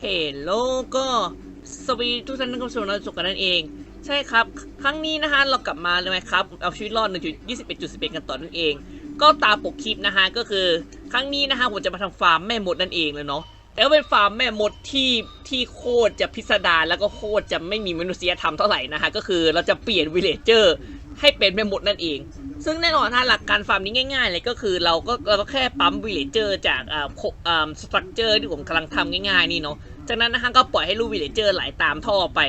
เฮลโลก็สวีทุกท่านที่เข้าสู่เราสุกันนั่นเอง ใช่ครับ ครั้งนี้นะฮะเรากลับมาเลยไหมครับ เอาชีวิตรอด1.21.11กันต่อนั่นเอง ก็ตาปกคลิปนะฮะก็คือ ครั้งนี้นะฮะผมจะมาทำฟาร์มแม่มดนั่นเองเลยเนาะแต่ว่าเป็นฟาร์มแม่มดที่ที่โคตรจะพิสดารแล้วก็โคตรจะไม่มีมนุษยธรรมเท่าไหร่นะฮะก็คือเราจะเปลี่ยนวิลเลเจอร์ให้เป็นแม่มดนั่นเอง ซึ่งแน่นอนฮะหลักการฟาร์มนี้ง่ายๆเลยก็คือเราก็เราก็แค่ปั๊มวิลเลเจอร์จากอ่าโคอ่าสตรัคเจอร์ที่ผมกำลังทำง่ายๆนี่เนาะจากนั้นนะฮะก็ปล่อยให้ลูกวิลเลเจอร์ไหลตามท่อไป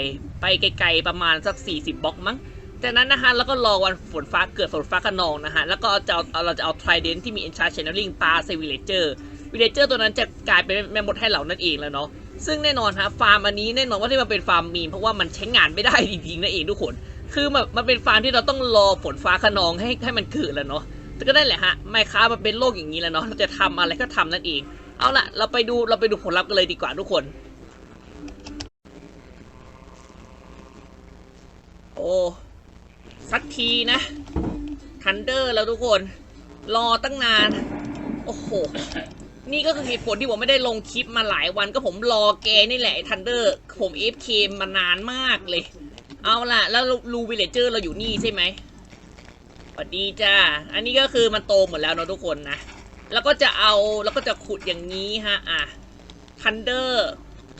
ไปไกลๆประมาณสัก 40บล็อกมั้งจากนั้นนะฮะแล้วก็รอวันฝนฟ้าเกิดฝนฟ้าขนองนะฮะแล้วก็จะเอาเอาเราจะเอาทริเดนที่มี enchant channeling ปาใส่วิลเลเจอร์วิลเลเจอร์ตัวนั้นจะกลายเป็นแม่มดให้เหล่านั่นเองแล้วเนาะ ซึ่งแน่นอนฮะฟาร์มอันนี้แน่นอนว่าที่มันเป็นฟาร์มมีมเพราะว่ามันใช้งานไม่ได้จริงๆนั่นเองทุกคน คือมันมันเป็นฟาร์มที่เราต้องรอฝนฟ้าขนองให้ให้มันเกิดแล้วเนาะแต่ก็ได้แหละฮะไมค้ามันเป็นโลกอย่างนี้แล้วเนาะเราจะทำอะไรก็ทำนั่นเอง เอาละเราไปดูเราไปดูผลลัพธ์กันเลยดีกว่าทุกคน โอ้สักทีนะทันเดอร์แล้วทุกคน รอตั้งนาน โอ้โห นี่ก็คือเหตุผลที่ผมไม่ได้ลงคลิปมาหลายวันก็ผมรอแกนี่แหละทันเดอร์ผมเอฟเคมานานมากเลย เอาล่ะ แล้วรูวิลเลเจอร์เราอยู่นี่ใช่ไหมสวัสดีจ้า อันนี้ก็คือมันโตหมดแล้วเนอะทุกคนนะ แล้วก็จะเอาแล้วก็จะขุดอย่างนี้ฮะอะทันเดอร์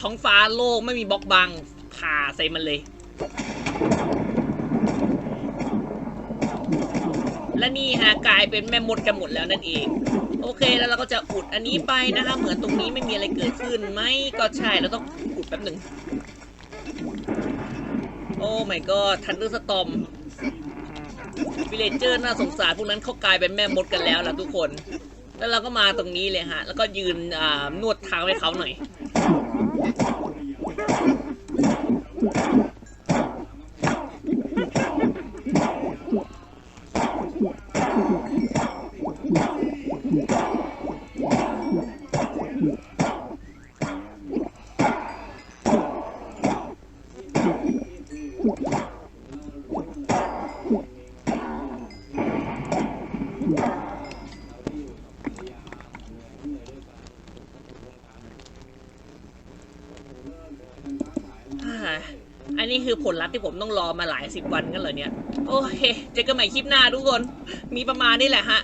ท้องฟ้าโล่ไม่มีบล็อกบังผ่าใส่มันเลย และนี่ฮะกลายเป็นแม่มดกันหมดแล้วนั่นเอง โอเคแล้วเราก็จะอุดอันนี้ไปนะคะ เหมือนตรงนี้ไม่มีอะไรเกิดขึ้นไหมก็ใช่เราต้องอุดแป๊บหนึ่งโอ้ my god ทันเดอร์สตอมวิเลเจอร์น่าสงสารพวกนั้นเขากลายเป็นแม่มดกันแล้วล่ะทุกคน แล้วเราก็มาตรงนี้เลยฮะ แล้วก็ยืนอ่านวดเท้าให้เขาหน่อย อ่า อันนี้คือผลลัพธ์ที่ผมต้องรอมาหลายสิบวันกันเหรอเนี่ย โอเค เจอกันใหม่คลิปหน้าทุกคน มีประมาณนี้แหละฮะ